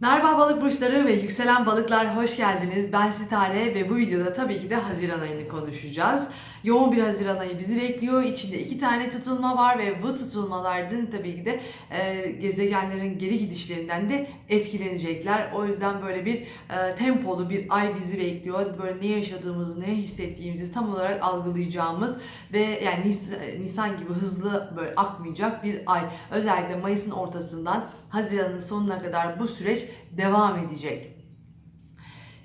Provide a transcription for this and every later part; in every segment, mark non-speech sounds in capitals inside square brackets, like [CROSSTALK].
Merhaba balık burçları ve yükselen balıklar hoş geldiniz. Ben Sitare ve bu videoda tabii ki de Haziran ayını konuşacağız. Yoğun bir Haziran ayı bizi bekliyor. İçinde iki tane tutulma var ve bu tutulmalardan tabii ki de e, gezegenlerin geri gidişlerinden de etkilenecekler. O yüzden böyle bir e, tempolu bir ay bizi bekliyor. Böyle ne yaşadığımızı, ne hissettiğimizi tam olarak algılayacağımız ve yani Nis- Nisan gibi hızlı böyle akmayacak bir ay. Özellikle Mayıs'ın ortasından Haziran'ın sonuna kadar bu süreç devam edecek.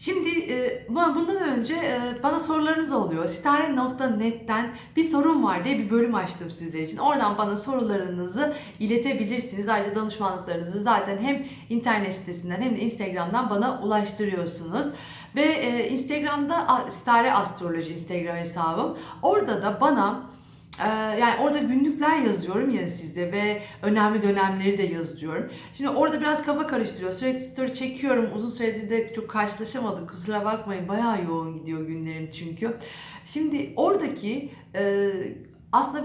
Şimdi e, bu- bundan önce e, bana sorularınız oluyor. Sitare.net'ten bir sorun var diye bir bölüm açtım sizler için. Oradan bana sorularınızı iletebilirsiniz. Ayrıca danışmanlıklarınızı zaten hem internet sitesinden hem de Instagram'dan bana ulaştırıyorsunuz. Ve e, Instagram'da Sitare Astroloji Instagram hesabım. Orada da bana yani orada günlükler yazıyorum ya size ve önemli dönemleri de yazıyorum. Şimdi orada biraz kafa karıştırıyor. Sürekli story çekiyorum. Uzun süredir de çok karşılaşamadık. Kusura bakmayın. Bayağı yoğun gidiyor günlerim çünkü. Şimdi oradaki e, aslında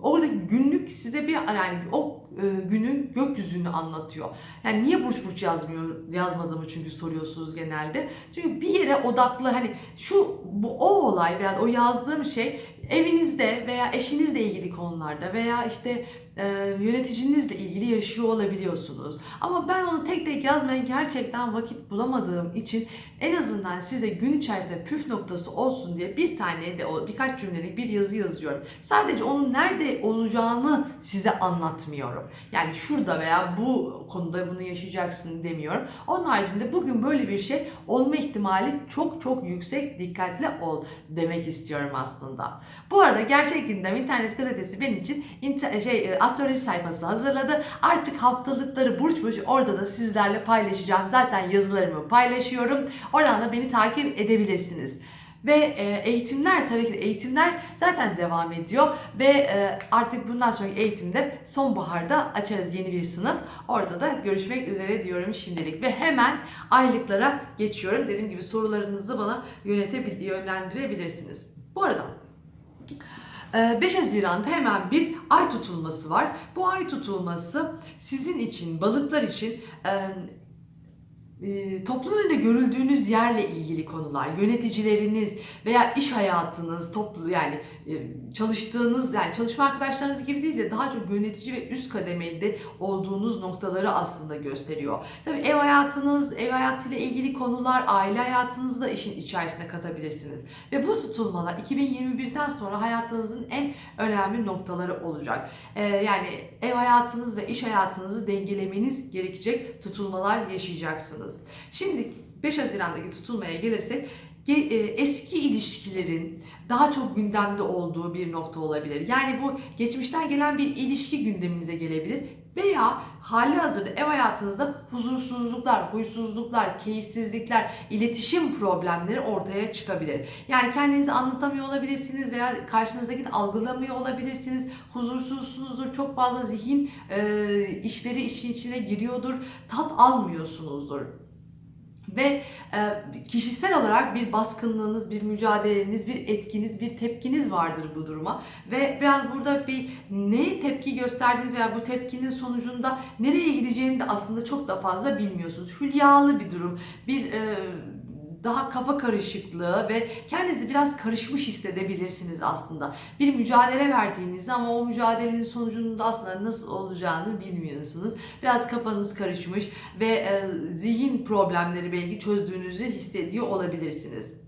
orada günlük size bir yani o e, günün gökyüzünü anlatıyor. Yani niye burç burç yazmıyor yazmadığımı çünkü soruyorsunuz genelde. Çünkü bir yere odaklı hani şu bu o olay veya o yazdığım şey evinizde veya eşinizle ilgili konularda veya işte e, yöneticinizle ilgili yaşıyor olabiliyorsunuz. Ama ben onu tek tek yazmaya gerçekten vakit bulamadığım için en azından size gün içerisinde püf noktası olsun diye bir tane de birkaç cümlelik bir yazı yazıyorum. Sadece onun nerede olacağını size anlatmıyorum. Yani şurada veya bu konuda bunu yaşayacaksın demiyorum. Onun haricinde bugün böyle bir şey olma ihtimali çok çok yüksek. Dikkatli ol demek istiyorum aslında. Bu arada Gerçek Gündem internet gazetesi benim için inter- şey e, astroloji sayfası hazırladı. Artık haftalıkları burç burç orada da sizlerle paylaşacağım. Zaten yazılarımı paylaşıyorum. Oradan da beni takip edebilirsiniz. Ve e, eğitimler tabii ki eğitimler zaten devam ediyor ve e, artık bundan sonraki eğitimde sonbaharda açarız yeni bir sınıf. Orada da görüşmek üzere diyorum şimdilik ve hemen aylıklara geçiyorum. Dediğim gibi sorularınızı bana yönetebil yönlendirebilirsiniz. Bu arada 5 Haziran'da hemen bir ay tutulması var. Bu ay tutulması sizin için, balıklar için e, e, toplum önünde görüldüğünüz yerle ilgili konular, yöneticileriniz veya iş hayatınız, toplu yani e, çalıştığınız yani çalışma arkadaşlarınız gibi değil de daha çok yönetici ve üst kademede olduğunuz noktaları aslında gösteriyor. Tabii ev hayatınız, ev hayatıyla ilgili konular, aile hayatınızı da işin içerisine katabilirsiniz. Ve bu tutulmalar 2021'den sonra hayatınızın en önemli noktaları olacak. Ee, yani ev hayatınız ve iş hayatınızı dengelemeniz gerekecek tutulmalar yaşayacaksınız. Şimdi 5 Haziran'daki tutulmaya gelirsek ge- eski ilişkilerin daha çok gündemde olduğu bir nokta olabilir. Yani bu geçmişten gelen bir ilişki gündeminize gelebilir veya hali hazırda ev hayatınızda huzursuzluklar, huysuzluklar, keyifsizlikler, iletişim problemleri ortaya çıkabilir. Yani kendinizi anlatamıyor olabilirsiniz veya karşınızdakini algılamıyor olabilirsiniz. Huzursuzsunuzdur, çok fazla zihin e, işleri işin içine giriyordur, tat almıyorsunuzdur. Ve e, kişisel olarak bir baskınlığınız, bir mücadeleniz, bir etkiniz, bir tepkiniz vardır bu duruma. Ve biraz burada bir neye tepki gösterdiğiniz veya bu tepkinin sonucunda nereye gideceğini de aslında çok da fazla bilmiyorsunuz. Hülyalı bir durum, bir e, daha kafa karışıklığı ve kendinizi biraz karışmış hissedebilirsiniz aslında. Bir mücadele verdiğinizde ama o mücadelenin sonucunda aslında nasıl olacağını bilmiyorsunuz. Biraz kafanız karışmış ve e, zihin problemleri belki çözdüğünüzü hissediyor olabilirsiniz.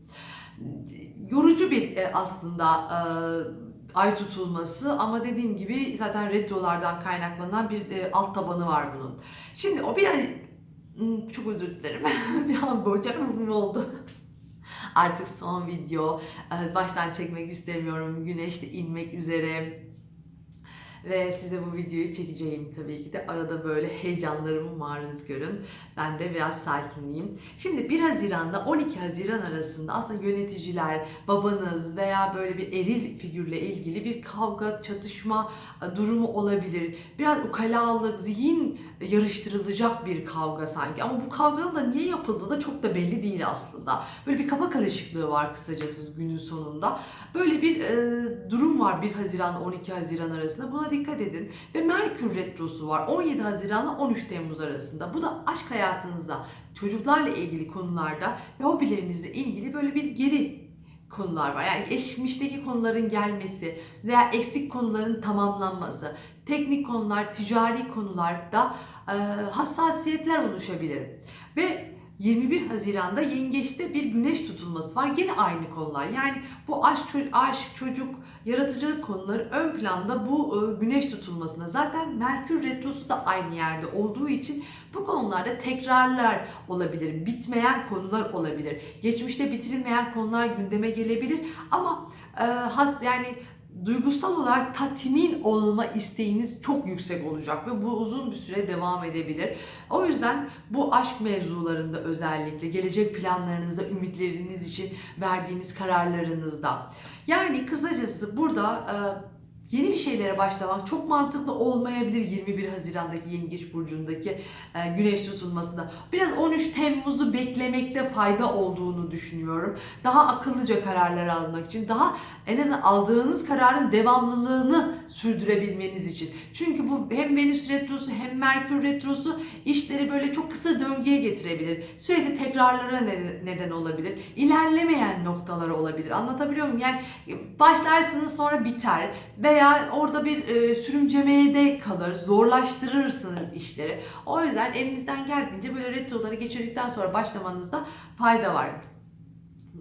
Yorucu bir e, aslında e, ay tutulması ama dediğim gibi zaten retrolardan kaynaklanan bir alt tabanı var bunun. Şimdi o biraz çok özür dilerim. [LAUGHS] bir an boğacağım oldu. Artık son video. Ee, Baştan çekmek istemiyorum. Güneş de inmek üzere. Ve size bu videoyu çekeceğim tabii ki de. Arada böyle heyecanlarımı maruz görün. Ben de biraz sakinleyeyim. Şimdi 1 Haziran'da 12 Haziran arasında aslında yöneticiler, babanız veya böyle bir eril figürle ilgili bir kavga, çatışma e, durumu olabilir. Biraz ukalalık, zihin yarıştırılacak bir kavga sanki. Ama bu kavganın da niye yapıldığı da çok da belli değil aslında. Böyle bir kafa karışıklığı var kısacası günün sonunda. Böyle bir e, durum var 1 Haziran 12 Haziran arasında. Buna dikkat edin. Ve Merkür Retrosu var 17 Haziran'la 13 Temmuz arasında. Bu da aşk hayatınızda, çocuklarla ilgili konularda ve hobilerinizle ilgili böyle bir geri konular var. Yani geçmişteki konuların gelmesi veya eksik konuların tamamlanması, teknik konular, ticari konularda e, hassasiyetler oluşabilir. Ve 21 Haziran'da Yengeç'te bir güneş tutulması var. Gene aynı konular. Yani bu aşk, aşk çocuk, yaratıcılık konuları ön planda bu e, güneş tutulmasında. Zaten Merkür Retrosu da aynı yerde olduğu için bu konularda tekrarlar olabilir. Bitmeyen konular olabilir. Geçmişte bitirilmeyen konular gündeme gelebilir. Ama e, has yani duygusal olarak tatmin olma isteğiniz çok yüksek olacak ve bu uzun bir süre devam edebilir. O yüzden bu aşk mevzularında özellikle gelecek planlarınızda, ümitleriniz için verdiğiniz kararlarınızda. Yani kısacası burada yeni bir şeylere başlamak çok mantıklı olmayabilir 21 Haziran'daki Yengeç Burcu'ndaki e, güneş tutulmasında. Biraz 13 Temmuz'u beklemekte fayda olduğunu düşünüyorum. Daha akıllıca kararlar almak için, daha en azından aldığınız kararın devamlılığını sürdürebilmeniz için. Çünkü bu hem Venüs retrosu hem Merkür retrosu işleri böyle çok kısa döngüye getirebilir. Sürekli tekrarlara ne- neden olabilir. İlerlemeyen noktalar olabilir. Anlatabiliyor muyum? Yani başlarsınız sonra biter veya orada bir e, sürümcemeye de kalır. Zorlaştırırsınız işleri. O yüzden elinizden geldiğince böyle retroları geçirdikten sonra başlamanızda fayda var.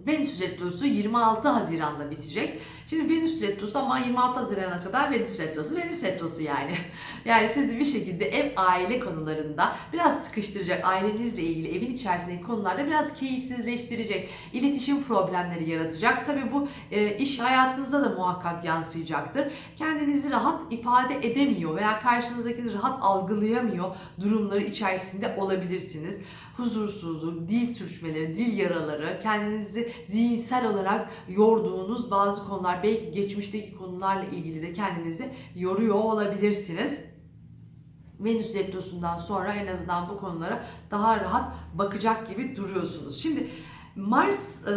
Venüs Retrosu 26 Haziran'da bitecek. Şimdi Venüs Retrosu ama 26 Haziran'a kadar Venüs Retrosu, Venüs Retrosu yani. [LAUGHS] Yani sizi bir şekilde ev aile konularında biraz sıkıştıracak, ailenizle ilgili evin içerisindeki konularda biraz keyifsizleştirecek, iletişim problemleri yaratacak. Tabii bu e, iş hayatınızda da muhakkak yansıyacaktır. Kendinizi rahat ifade edemiyor veya karşınızdakini rahat algılayamıyor durumları içerisinde olabilirsiniz. Huzursuzluk, dil sürçmeleri, dil yaraları, kendinizi zihinsel olarak yorduğunuz bazı konular, belki geçmişteki konularla ilgili de kendinizi yoruyor olabilirsiniz. Venüs Retrosu'ndan sonra en azından bu konulara daha rahat bakacak gibi duruyorsunuz. Şimdi Mars e,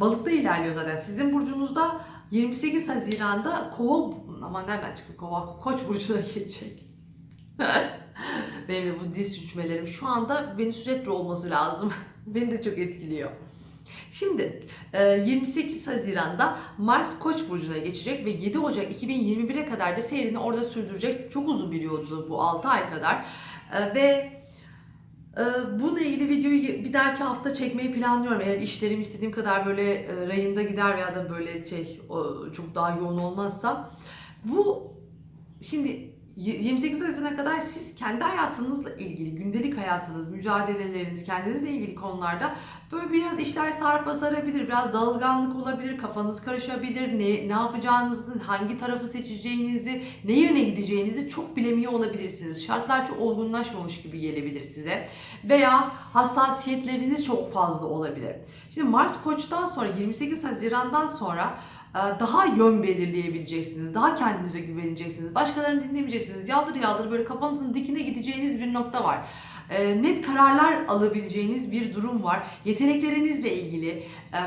balıkta ilerliyor zaten. Sizin burcunuzda 28 Haziran'da Kova, aman nereden çıktı Kova? Koç burcuna geçecek. [LAUGHS] Benim de bu diz sürçmelerim şu anda Venüs Retro olması lazım. [LAUGHS] Beni de çok etkiliyor. Şimdi e, 28 Haziran'da Mars Koç burcuna geçecek ve 7 Ocak 2021'e kadar da seyrini orada sürdürecek. Çok uzun bir yolculuk bu 6 ay kadar. E, Ve e, bununla ilgili videoyu bir dahaki hafta çekmeyi planlıyorum. Eğer işlerim istediğim kadar böyle e, rayında gider veya da böyle şey çok daha yoğun olmazsa. Bu şimdi 28 Haziran'a kadar siz kendi hayatınızla ilgili, gündelik hayatınız, mücadeleleriniz, kendinizle ilgili konularda böyle biraz işler sarpa sarabilir, biraz dalganlık olabilir, kafanız karışabilir, ne, ne yapacağınızı, hangi tarafı seçeceğinizi, ne yöne gideceğinizi çok bilemiyor olabilirsiniz. Şartlar çok olgunlaşmamış gibi gelebilir size veya hassasiyetleriniz çok fazla olabilir. Şimdi Mars Koç'tan sonra 28 Haziran'dan sonra daha yön belirleyebileceksiniz. Daha kendinize güveneceksiniz. Başkalarını dinlemeyeceksiniz. Yaldır yaldır böyle kafanızın dikine gideceğiniz bir nokta var. E, net kararlar alabileceğiniz bir durum var. Yeteneklerinizle ilgili,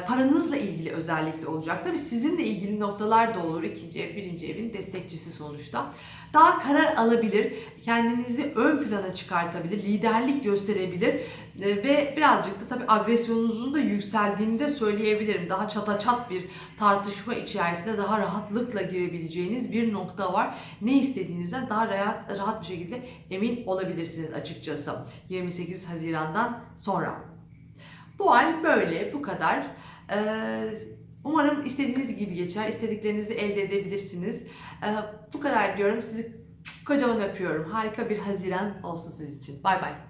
paranızla ilgili özellikle olacak. Tabii sizinle ilgili noktalar da olur. İkinci ev, birinci evin destekçisi sonuçta. Daha karar alabilir, kendinizi ön plana çıkartabilir, liderlik gösterebilir e, ve birazcık da tabii agresyonunuzun da yükseldiğini de söyleyebilirim. Daha çataçat bir tartışma içerisinde daha rahatlıkla girebileceğiniz bir nokta var. Ne istediğinizden daha rahat, rahat bir şekilde emin olabilirsiniz açıkçası 28 Haziran'dan sonra. Bu ay böyle, bu kadar. Ee, umarım istediğiniz gibi geçer, istediklerinizi elde edebilirsiniz. Ee, bu kadar diyorum. Sizi kocaman öpüyorum. Harika bir Haziran olsun siz için. Bay bay.